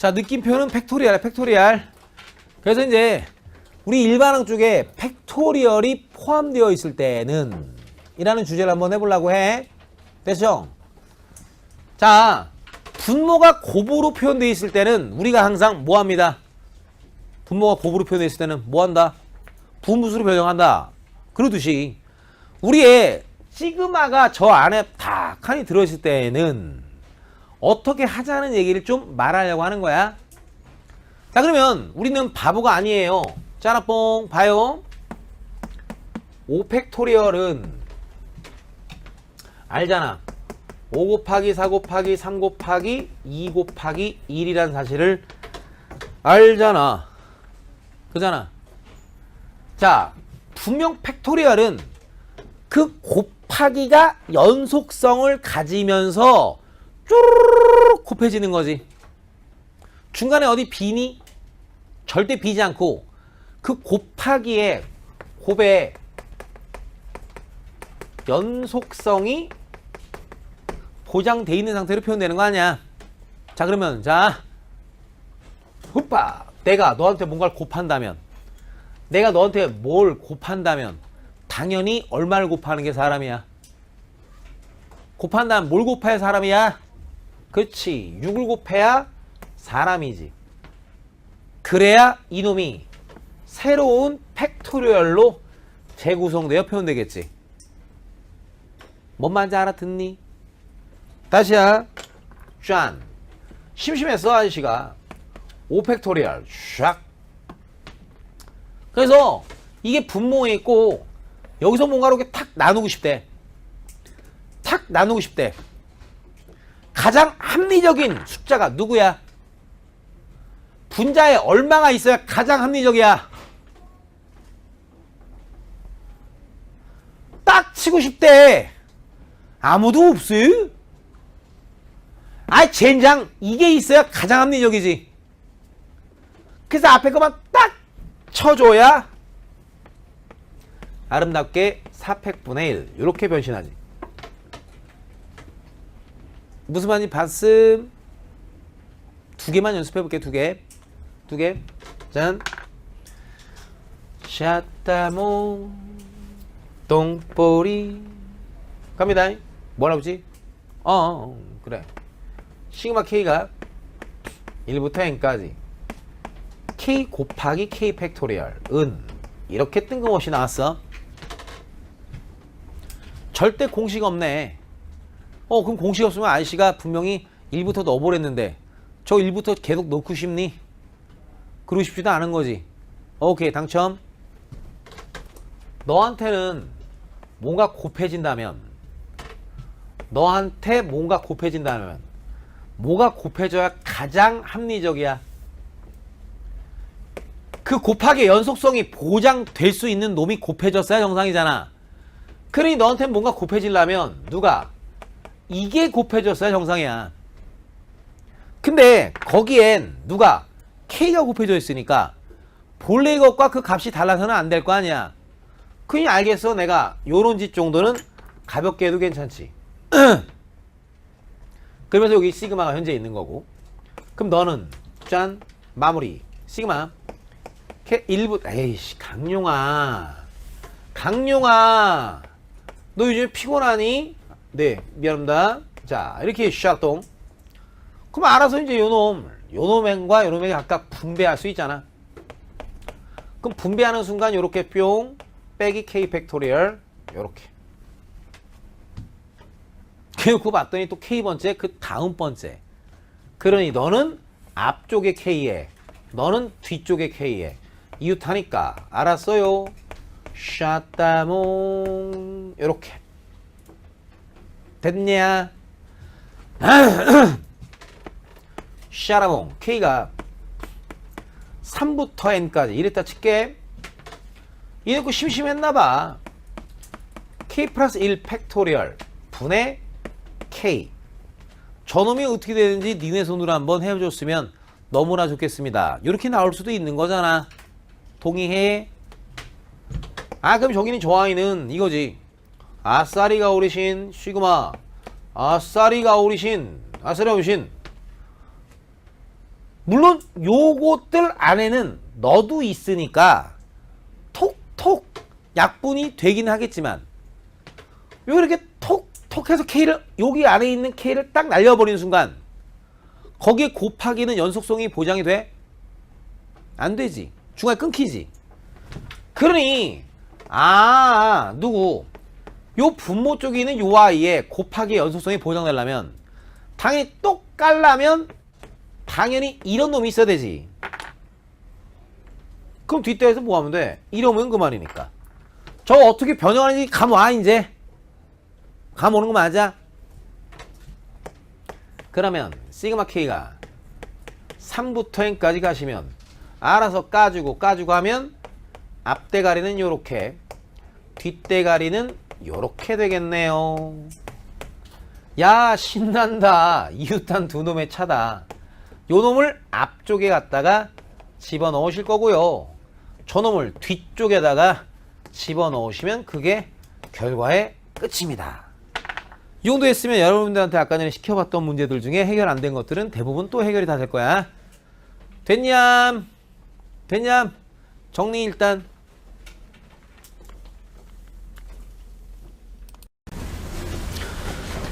자, 느낌표는 팩토리얼, 팩토리얼. 그래서 이제 우리 일반항 쪽에 팩토리얼이 포함되어 있을 때는 이라는 주제를 한번 해보려고 해. 됐죠? 자, 분모가 곱으로 표현되어 있을 때는 우리가 항상 뭐 합니다? 분모가 곱으로 표현되어 있을 때는 뭐 한다? 분무수로 변형한다. 그러듯이 우리의 시그마가 저 안에 다 칸이 들어있을 때는 어떻게 하자는 얘기를 좀 말하려고 하는 거야. 자 그러면 우리는 바보가 아니에요. 짜라뽕 봐요. 5팩토리얼은 알잖아. 5 곱하기 4 곱하기 3 곱하기 2 곱하기 1이라는 사실을 알잖아. 그잖아. 자, 분명 팩토리얼은 그 곱하기가 연속성을 가지면서 쪼르르르 곱해지는 거지. 중간에 어디 비니? 절대 비지 않고 그 곱하기에 곱의 연속성이 보장돼 있는 상태로 표현되는 거 아니야. 자 그러면 자 후빠 내가 너한테 뭔가를 곱한다면 내가 너한테 뭘 곱한다면 당연히 얼마를 곱하는 게 사람이야. 곱한다면 뭘 곱해야 사람이야? 그렇지. 6을 곱해야 사람이지. 그래야 이놈이 새로운 팩토리얼로 재구성되어 표현되겠지. 뭔 말인지 알아듣니? 다시야. 짠. 심심했어 아저씨가. 5팩토리얼 샥. 그래서 이게 분모에 있고 여기서 뭔가로 이렇게 탁 나누고 싶대. 탁 나누고 싶대. 가장 합리적인 숫자가 누구야? 분자에 얼마가 있어야 가장 합리적이야? 딱 치고 싶대. 아무도 없어요? 아이 젠장 이게 있어야 가장 합리적이지. 그래서 앞에 것만 딱 쳐줘야 아름답게 4팩분의 1 이렇게 변신하지. 무슨 말인지 봤음? 두 개만 연습해 볼게 두 개. 두 개. 짠. 샷다몽 똥꼬리 갑니다. 뭐라고 지 어, 어, 그래. 시그마 K가 1부터 N까지 K 곱하기 K 팩토리얼 은 이렇게 뜬금없이 나왔어. 절대 공식 없네. 어 그럼 공식 없으면 아저씨가 분명히 1부터 넣어보랬는데 저 1부터 계속 넣고 싶니? 그러고 싶지도 않은 거지. 오케이 당첨. 너한테는 뭔가 곱해진다면 너한테 뭔가 곱해진다면 뭐가 곱해져야 가장 합리적이야? 그 곱하기 연속성이 보장될 수 있는 놈이 곱해졌어야 정상이잖아. 그러니 너한테 뭔가 곱해지려면 누가 이게 곱해졌어야 정상이야. 근데 거기엔 누가 K가 곱해져 있으니까 본래 것과 그 값이 달라서는 안 될 거 아니야. 그니 알겠어. 내가 요런 짓 정도는 가볍게 해도 괜찮지. 그러면서 여기 시그마가 현재 있는 거고. 그럼 너는 짠 마무리 시그마 캐 일부 에이씨 강용아 강용아 너 요즘 피곤하니? 네 미안합니다. 자 이렇게 샷동. 그럼 알아서 이제 요놈 요놈과 요놈에게 각각 분배할 수 있잖아. 그럼 분배하는 순간 요렇게 뿅 빼기 k 팩토리얼 요렇게. 그리고 봤더니 또 k 번째 그 다음 번째. 그러니 너는 앞쪽의 k에 너는 뒤쪽의 k에 이웃하니까 알았어요. 샷다몽. 요렇게 됐냐? 샤라몽 k가 3부터 n까지. 이랬다 칠게. 이래고 심심했나봐. K 플러스 1 팩토리얼 분의 k. 저놈이 어떻게 되는지 니네 손으로 한번 해줬으면 너무나 좋겠습니다. 이렇게 나올 수도 있는 거잖아. 동의해? 아 그럼 저기는 저항이는 이거지 아싸리가 오리신 시그마 아싸리가 오리신 아싸리 오리신 물론 요것들 안에는 너도 있으니까 톡톡 약분이 되긴 하겠지만 요 이렇게 톡톡 해서 K를 여기 안에 있는 K를 딱 날려버리는 순간 거기에 곱하기는 연속성이 보장이 돼? 안 되지. 중간에 끊기지. 그러니 아 누구 요 분모 쪽에 있는 요 아이의 곱하기 연속성이 보장되려면 당연히 똑 깔라면 당연히 이런 놈이 있어야 되지. 그럼 뒷대에서 뭐 하면 돼? 이러면 그만이니까. 저거 어떻게 변형하는지 감 와 이제. 감 오는 거 맞아? 그러면 시그마 K가 3부터 N까지 가시면 알아서 까주고 까주고 하면 앞대가리는 요렇게 뒷대가리는 요렇게 되겠네요. 야 신난다. 이웃한 두 놈의 차다. 요 놈을 앞쪽에 갖다가 집어넣으실 거고요. 저 놈을 뒤쪽에다가 집어넣으시면 그게 결과의 끝입니다. 이 정도 했으면 여러분들한테 아까 전에 시켜봤던 문제들 중에 해결 안 된 것들은 대부분 또 해결이 다 될 거야. 됐냠? 됐냠? 정리 일단.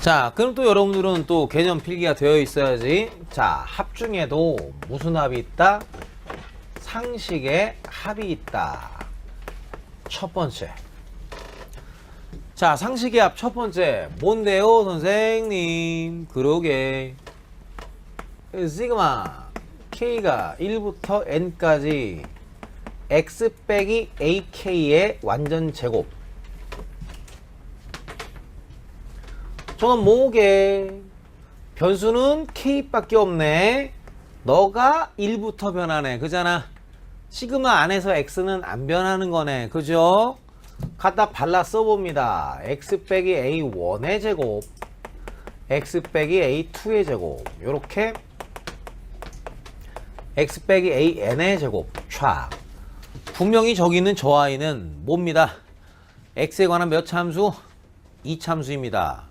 자, 그럼 또 여러분들은 또 개념 필기가 되어 있어야지. 자, 합 중에도 무슨 합이 있다? 상식의 합이 있다. 첫 번째. 자, 상식의 합 첫 번째. 뭔데요, 선생님? 그러게. 시그마 K가 1부터 N까지 X 빼기 AK의 완전 제곱. 저는 뭐게? 변수는 K밖에 없네. 너가 1부터 변하네. 그잖아. 시그마 안에서 X는 안 변하는 거네. 그죠? 갖다 발라 써봅니다. X 빼기 A1의 제곱. X 빼기 A2의 제곱. 요렇게 X 빼기 AN의 제곱. 촥. 분명히 저기 있는 저 아이는 뭡니다. X에 관한 몇 참수? 2참수입니다.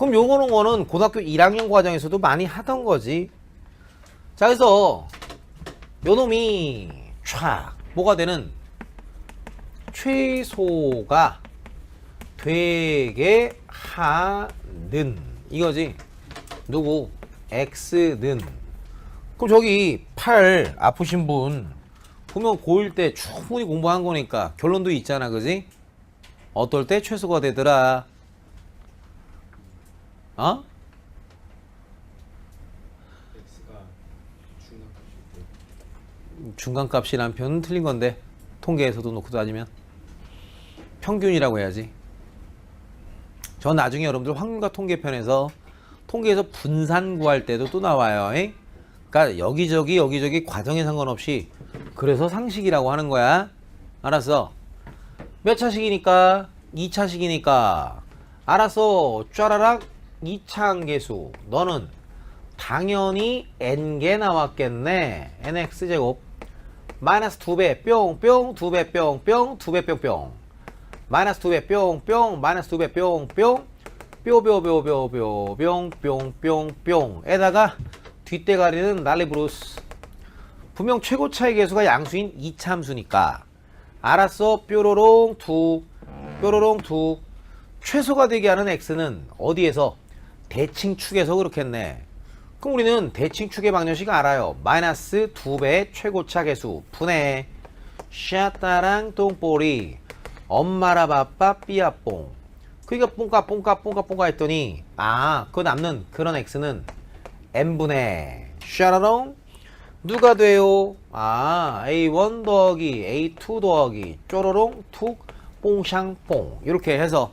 그럼 요거는 거는 고등학교 1학년 과정에서도 많이 하던 거지. 자, 그래서 요 놈이 촥 뭐가 되는 최소가 되게 하는 이거지. 누구? X는. 그럼 저기 8 아프신 분 보면 고1 때 충분히 공부한 거니까 결론도 있잖아. 그지? 어떨 때 최소가 되더라. 어? 중간값이란 표현은 틀린 건데 통계에서도 놓고 따지면 평균이라고 해야지. 저 나중에 여러분들 확률과 통계편에서 통계에서 분산 구할 때도 또 나와요. 에? 그러니까 여기저기 여기저기 과정에 상관없이 그래서 상식이라고 하는 거야. 알았어? 몇 차식이니까? 2차식이니까. 알았어. 쫘라락 2차 한계수. 너는 당연히 n개 나왔겠네. nx제곱. 마이너스 2배 뿅뿅 2배 뿅뿅 2배 뿅뿅. 마이너스 2배 뿅뿅 마이너스 2배 뿅뿅. 뾰뾰뾰뾰뾰 뿅뿅뿅뿅. 에다가 뒷대가리는 날리브루스. 분명 최고 차이 계수가 양수인 이참수니까. 알았어 뾰로롱 두. 뾰로롱 두. 최소가 되게 하는 x는 어디에서 대칭 축에서 그렇겠네. 그럼 우리는 대칭 축의 방정식 알아요. 마이너스 2배의 최고차 계수. 분해 샤따랑 똥꼬리 엄마라 바빠 삐아뽕. 그러니까 뽕까 뽕까 뽕까 뽕까 했더니 아 그 남는 그런 x는 n분의 샤라롱. 누가 돼요? 아 a1 더하기 a2 더하기 쪼로롱 툭 뽕샹뽕. 이렇게 해서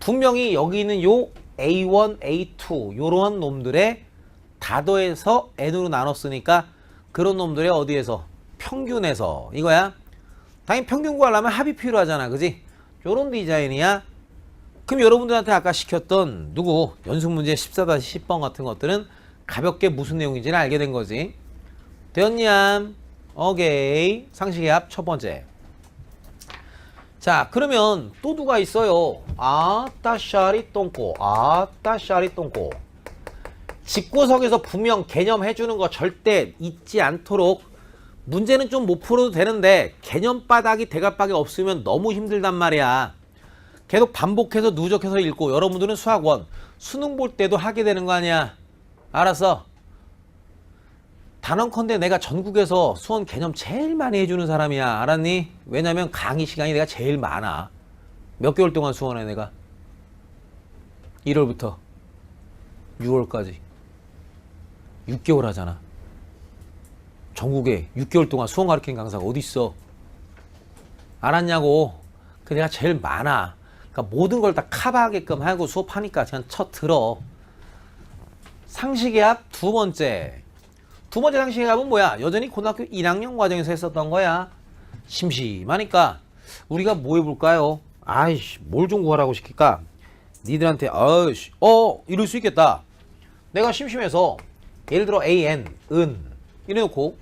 분명히 여기 있는 요 a1 a2 요런 놈들의 다 더해서 n으로 나눴으니까 그런 놈들의 어디에서? 평균에서. 이거야. 당연히 평균 구하려면 합이 필요하잖아. 그지? 요런 디자인이야. 그럼 여러분들한테 아까 시켰던 누구? 연습문제 14-10번 같은 것들은 가볍게 무슨 내용인지는 알게 된 거지. 되었냐 오케이. 상식의 합 첫 번째 자 그러면 또 누가 있어요 아따 샤리 똥꼬 아따 샤리 똥꼬 집구석에서 분명 개념 해주는 거 절대 잊지 않도록 문제는 좀 못 풀어도 되는데 개념 바닥이 대각박이 없으면 너무 힘들단 말이야. 계속 반복해서 누적해서 읽고 여러분들은 수학원 수능 볼 때도 하게 되는 거 아니야. 알았어. 단언컨대 내가 전국에서 수원 개념 제일 많이 해주는 사람이야. 알았니? 왜냐면 강의 시간이 내가 제일 많아. 몇 개월 동안 수원에 내가. 1월부터 6월까지. 6개월 하잖아. 전국에 6개월 동안 수원 가르치는 강사가 어디 있어? 알았냐고. 그 내가 제일 많아. 그러니까 모든 걸다 커버하게끔 하고 수업하니까 그냥 쳐 들어. 상식의학 두 번째. 두 번째 상식의학은 뭐야? 여전히 고등학교 1학년 과정에서 했었던 거야. 심심하니까 우리가 뭐 해볼까요? 아이씨, 뭘 좀 구하라고 시킬까? 니들한테 아이씨, 어 이럴 수 있겠다. 내가 심심해서 예를 들어 an 은 이래놓고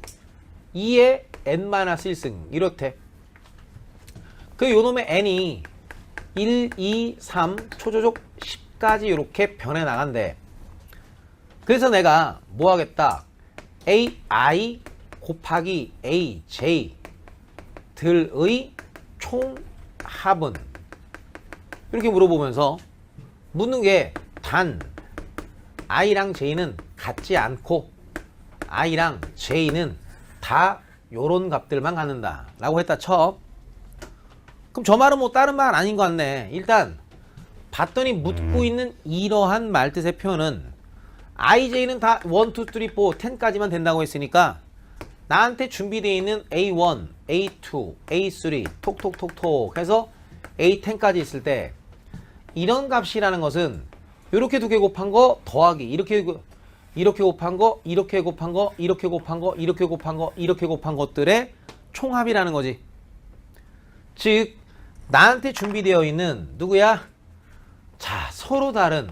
2의 n-1승 이렇대. 그 요놈의 n이 1, 2, 3, 초조족 10까지 이렇게 변해 나간대. 그래서 내가 뭐 하겠다? AI 곱하기 AJ 들의 총합은? 이렇게 물어보면서 묻는 게 단 I랑 J는 같지 않고 I랑 J는 다 요런 값들만 갖는다 라고 했다 쳐 그럼 저 말은 뭐 다른 말 아닌 것 같네. 일단 봤더니 묻고 있는 이러한 말뜻의 표현은 IJ는 다 1, 2, 3, 4, 10까지만 된다고 했으니까 나한테 준비되어 있는 A1, A2, A3 톡톡톡톡 해서 A10까지 있을 때 이런 값이라는 것은 이렇게 두 개 곱한 거 더하기 이렇게 고- 이렇게 곱한 거 이렇게 곱한 거 이렇게 곱한 거 이렇게 곱한 거 이렇게 곱한 것들의 총합이라는 거지. 즉 나한테 준비되어 있는 누구야? 자 서로 다른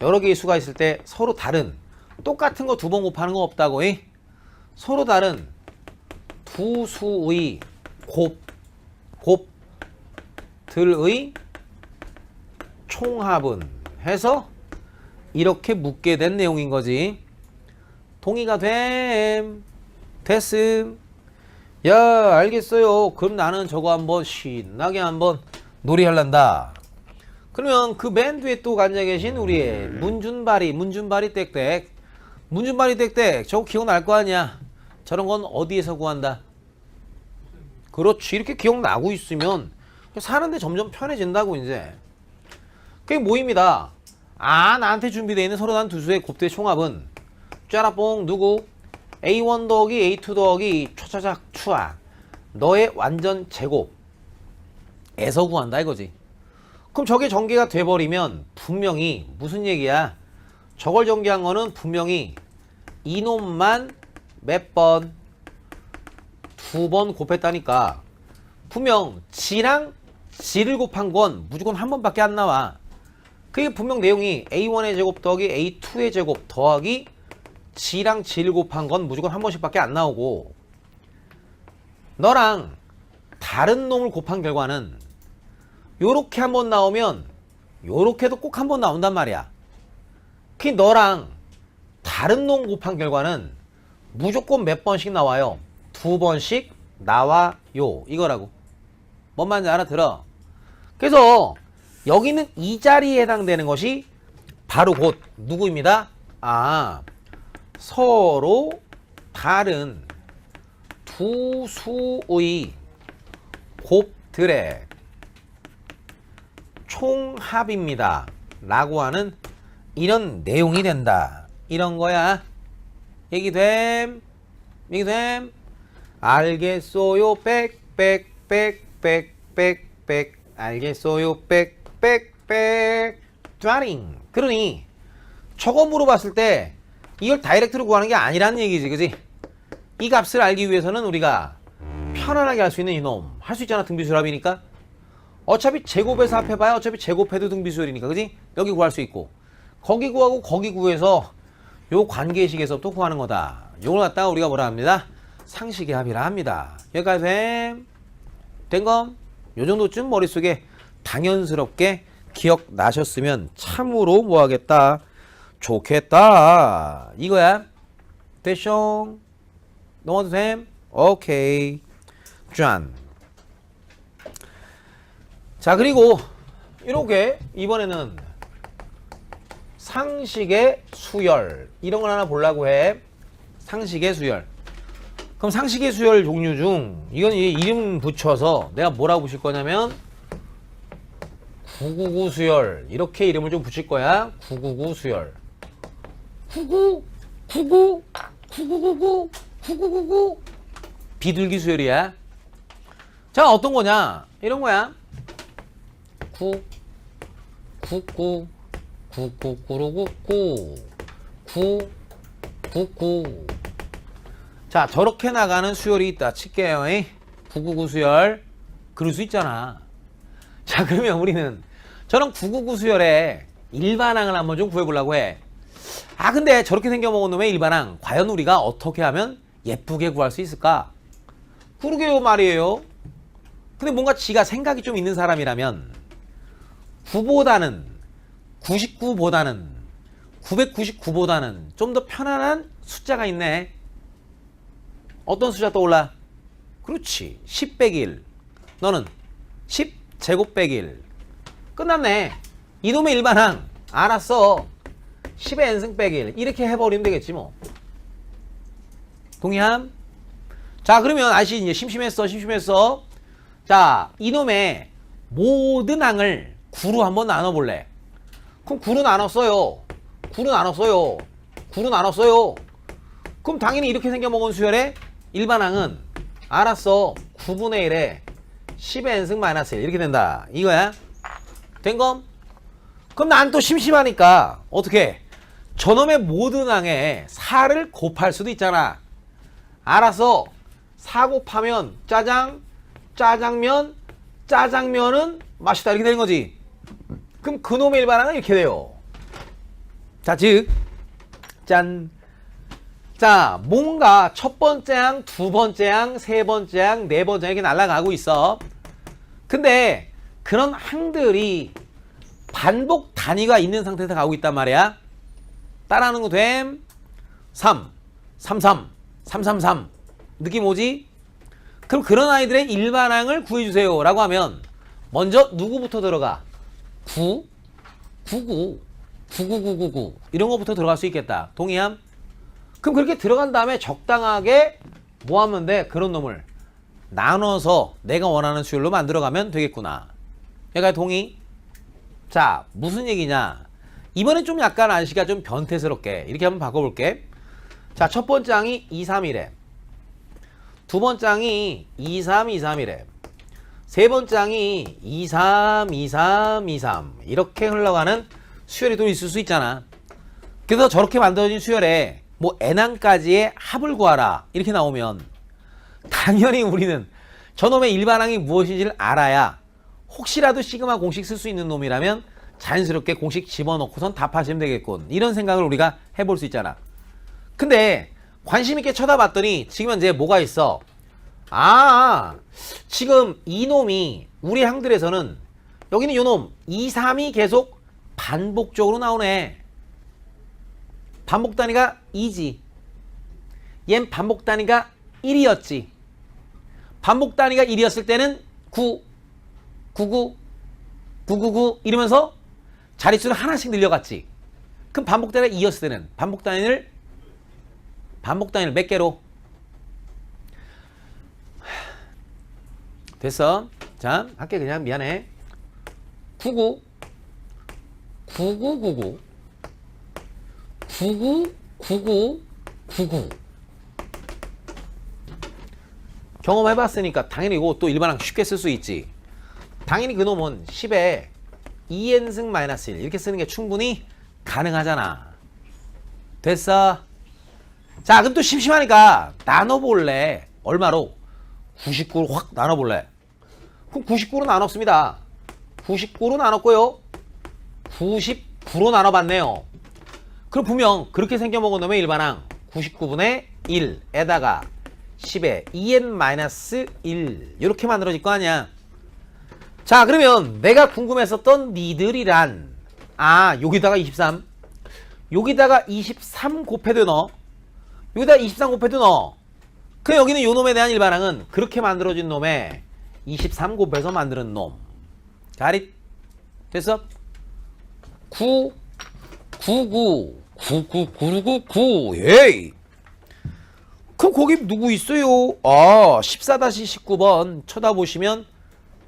여러 개의 수가 있을 때 서로 다른 똑같은 거 두 번 곱하는 거 없다고 이? 서로 다른 두 수의 곱 곱들의 총합은 해서 이렇게 묻게 된 내용인 거지. 동의가 됨. 됐음. 야, 알겠어요. 그럼 나는 저거 한번 신나게 한번 놀이할란다. 그러면 그 맨 뒤에 또 앉아 계신 우리의 문준발이, 문준발이 땡땡. 문준발이 땡땡. 저거 기억날 거 아니야. 저런 건 어디에서 구한다? 그렇지. 이렇게 기억나고 있으면 사는데 점점 편해진다고 이제. 그게 뭐입니다. 아 나한테 준비되어 있는 서로 다른 두 수의 곱들의 총합은 짜라뽕 누구? A1 더하기 A2 더하기 차차작 추아 너의 완전 제곱에서 구한다 이거지. 그럼 저게 전개가 돼버리면 분명히 무슨 얘기야? 저걸 전개한 거는 분명히 이놈만 몇 번? 두 번 곱했다니까. 분명 G랑 G를 곱한 건 무조건 한 번밖에 안 나와. 그게 분명 내용이 A1의 제곱 더하기 A2의 제곱 더하기 G랑 G를 곱한 건 무조건 한 번씩밖에 안 나오고 너랑 다른 놈을 곱한 결과는 요렇게 한번 나오면 요렇게도 꼭 한번 나온단 말이야. 그 너랑 다른 놈 곱한 결과는 무조건 몇 번씩 나와요. 두 번씩 나와요. 이거라고. 뭔 말인지 알아들어. 그래서 여기는 이 자리에 해당되는 것이 바로 곧 누구입니다? 아, 서로 다른 두 수의 곱들의 총합입니다. 라고 하는 이런 내용이 된다. 이런 거야. 얘기됨? 얘기됨? 알겠어요. 빽빽빽빽빽빽 알겠어요. 빽빽빽 드라링. 그러니 저거 물어봤을 때 이걸 다이렉트로 구하는 게 아니라는 얘기지. 그지? 이 값을 알기 위해서는 우리가 편안하게 할 수 있는 이놈 할 수 있잖아 등비수랍이니까 어차피 제곱에서 합해봐야 어차피 제곱해도 등비수열이니까 그지? 여기 구할 수 있고 거기 구하고 거기 구해서 요 관계식에서 또 구하는 거다 요걸 갖다가 우리가 뭐라 합니다? 상식의 합이라 합니다 여기까지 됨? 된검? 요 정도쯤 머릿속에 당연스럽게 기억나셨으면 참으로 뭐하겠다 좋겠다. 이거야. 됐쇼? 넘어도 됨? 오케이. 짠. 자, 그리고 이렇게 이번에는 상식의 수열 이런 걸 하나 보려고 해. 상식의 수열. 그럼 상식의 수열 종류 중 이건 이름 붙여서 내가 뭐라고 붙일 거냐면 999 수열 이렇게 이름을 좀 붙일 거야. 999 수열. 99 99 9999 9999 비둘기 수열이야. 자, 어떤 거냐? 이런 거야. 9 99 999999 9 99 자, 저렇게 나가는 수열이 있다. 999 수열. 그럴 수 있잖아. 자, 그러면 우리는 저런 999 수열의 일반항을 한번 좀 구해보려고 해. 아, 근데 저렇게 생겨먹은 놈의 일반항, 과연 우리가 어떻게 하면 예쁘게 구할 수 있을까? 그러게요, 말이에요. 근데 뭔가 지가 생각이 좀 있는 사람이라면 9보다는 99보다는 999보다는 좀 더 편안한 숫자가 있네. 어떤 숫자 떠올라? 그렇지. 10 빼기 1. 너는 10 제곱 빼기 1. 끝났네. 이놈의 일반항. 알았어. 10의 n승 빼기 1. 이렇게 해버리면 되겠지 뭐. 동의함? 자 그러면 아시 이제 심심했어 심심했어. 자 이놈의 모든 항을 9로 한번 나눠볼래. 그럼 9로 나눴어요. 9로 나눴어요. 9로 나눴어요. 그럼 당연히 이렇게 생겨 먹은 수열의 일반항은 알았어 9분의 1에 10의 n승 마이너스 1 이렇게 된다 이거야 된 검? 그럼 난 또 심심하니까 어떻게 저놈의 모든 항에 4를 곱할 수도 있잖아 알았어 4 곱하면 짜장 짜장면 짜장면은 맛있다 이렇게 되는 거지 그럼 그놈의 일반항은 이렇게 돼요 자 즉 짠 자, 뭔가 첫 번째 항, 두 번째 항, 세 번째 항, 네 번째 항 이렇게 날아가고 있어. 근데 그런 항들이 반복 단위가 있는 상태에서 가고 있단 말이야. 따라하는 거 됨? 3, 3, 3, 3, 3, 3. 느낌 오지? 그럼 그런 아이들의 일반항을 구해주세요. 라고 하면 먼저 누구부터 들어가? 9, 99, 99999 이런 거부터 들어갈 수 있겠다. 동의함? 그럼 그렇게 들어간 다음에 적당하게 뭐 하면 돼? 그런 놈을 나눠서 내가 원하는 수율로 만들어가면 되겠구나. 얘가 동의? 자, 무슨 얘기냐? 이번엔 좀 약간 안시가 좀 변태스럽게 이렇게 한번 바꿔볼게. 자, 첫 번째 항이 2, 3이래. 두 번째 항이 2, 3, 2, 3이래. 세 번째 항이 2, 3, 2, 3, 2, 3 이렇게 흘러가는 수열이 또 있을 수 있잖아. 그래서 저렇게 만들어진 수열에 뭐 n항까지의 합을 구하라. 이렇게 나오면 당연히 우리는 저놈의 일반항이 무엇인지를 알아야 혹시라도 시그마 공식 쓸 수 있는 놈이라면 자연스럽게 공식 집어넣고선 답하시면 되겠군. 이런 생각을 우리가 해볼 수 있잖아. 근데 관심 있게 쳐다봤더니 지금 현재 뭐가 있어 아 지금 이놈이 우리 항들에서는 여기는 요놈 2, 3이 계속 반복적으로 나오네 반복 단위가 2지. 얜 반복 단위가 1이었지. 반복 단위가 1이었을 때는 9, 99, 999 이러면서 자릿수를 하나씩 늘려갔지. 그럼 반복 단위가 2였을 때는 반복 단위를 반복 단위를 몇 개로? 됐어. 자, 할게 그냥. 미안해. 99 9999 99 99 99 경험해봤으니까 당연히 이거 또 일반항 쉽게 쓸 수 있지. 당연히 그놈은 10에 2n승 마이너스 1 이렇게 쓰는 게 충분히 가능하잖아. 됐어? 자 그럼 또 심심하니까 나눠볼래. 얼마로 99로 확 나눠볼래 그럼 99로 나눴습니다 99로 나눴고요 99로 나눠봤네요 그럼 분명 그렇게 생겨먹은 놈의 일반항 99분의 1에다가 10에 2n-1 이렇게 만들어질 거 아니야 자 그러면 내가 궁금했었던 니들이란 아 여기다가 23 여기다가 23 곱해도 넣어. 여기다 23 곱해도 넣어. 그 여기는 요 놈에 대한 일반항은 그렇게 만들어진 놈에 23 곱해서 만드는 놈. 가릿 됐어? 9 99 99999 예이 그럼 거기 누구 있어요? 아 14-19번 쳐다보시면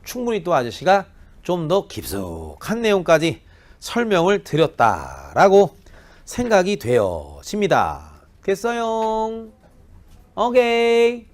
충분히 또 아저씨가 좀 더 깊숙한 내용까지 설명을 드렸다라고 생각이 되어집니다. 됐어요? 오케이.